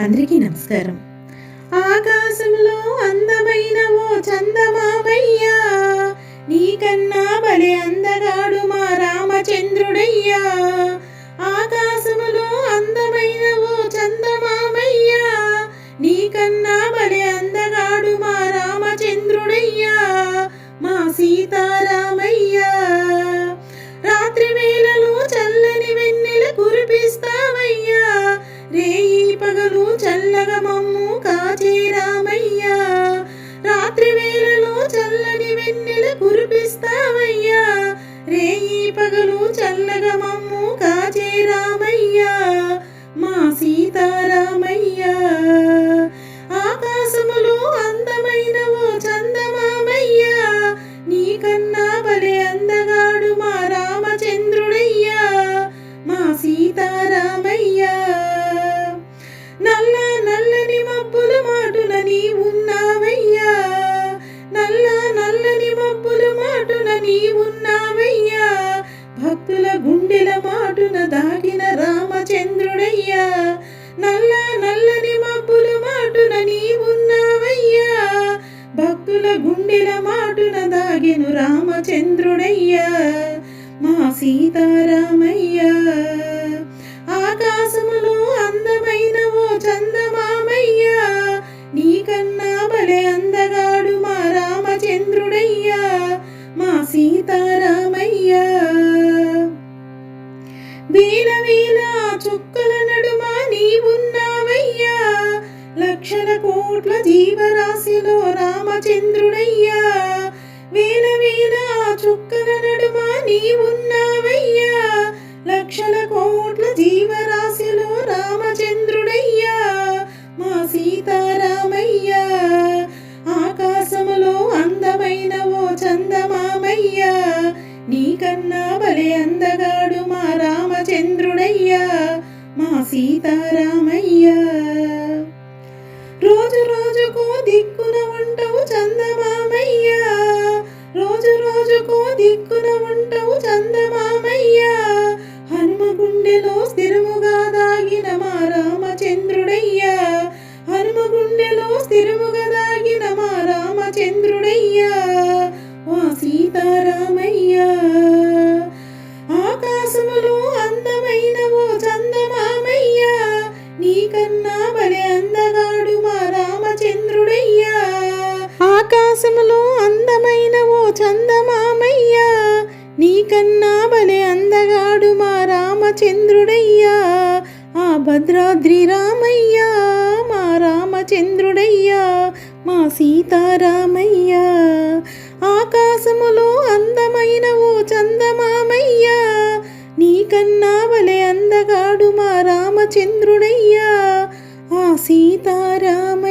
అందరికీ నమస్కారం. ఆకాశంలో అందమైన ఓ చందమామయ్యా నీకన్నా బలే అందగాడు మా రామచంద్రుడయ్యా. కురిపిస్తావయ్యా రేయి పగలు చల్లగా మమ్ము కాచే రామయ్యా. మా సీతారామయ్యా. ఆకాశములో అందమైన ఓ చందమామయ్యా. నీకన్నా బలే అందగాడు మా రామచంద్రుడయ్యా. మా సీతారామయ్యా. నల్ల నల్లని మబ్బుల మాటున నీ ఉన్నావయ్యా నల్ల నల్లని మబ్బులు నీ ఉన్నావయ్యా భక్తుల గుండెల మాటున దాగిన రామచంద్రుడయ్యా. నల్ల నల్లని మబ్బుల మాటున నీ ఉన్నావయ్యా భక్తుల గుండెల మాటున దాగిన రామచంద్రుడయ్యా. మా సీతారామయ్యా. ఆకాశములో అందమైన ఓ చందమామయ్యా. నీకన్నా వీల వీల చుక్కల నడుమ నీవున్నావయ్యా. లక్షల కోట్ల జీవరాశిలో రామచంద్రుడయ్యా. మా సీతారామయ్య. రోజు రోజుకు దిక్కున ఉంటావు చందమామయ్యా. రోజు రోజుకు దిక్కున ఉంటావు చందమామయ్య. హనుమ గుండెలో స్థిరముగా దాగిన మా రామచంద్రుడయ్యా. హనుమ గుండెలో స్థిరముగా చందమామయ్యా నీకన్నా బలే అందగాడు మా రామచంద్రుడయ్యా. ఆ భద్రాద్రి రామయ్యా మా రామచంద్రుడయ్యా మా సీతారామయ్యా. ఆకాశములో అందమైన ఓ చందమామయ్యా నీకన్నా బలే అందగాడు మా రామచంద్రుడయ్యా. ఆ సీతారామయ్య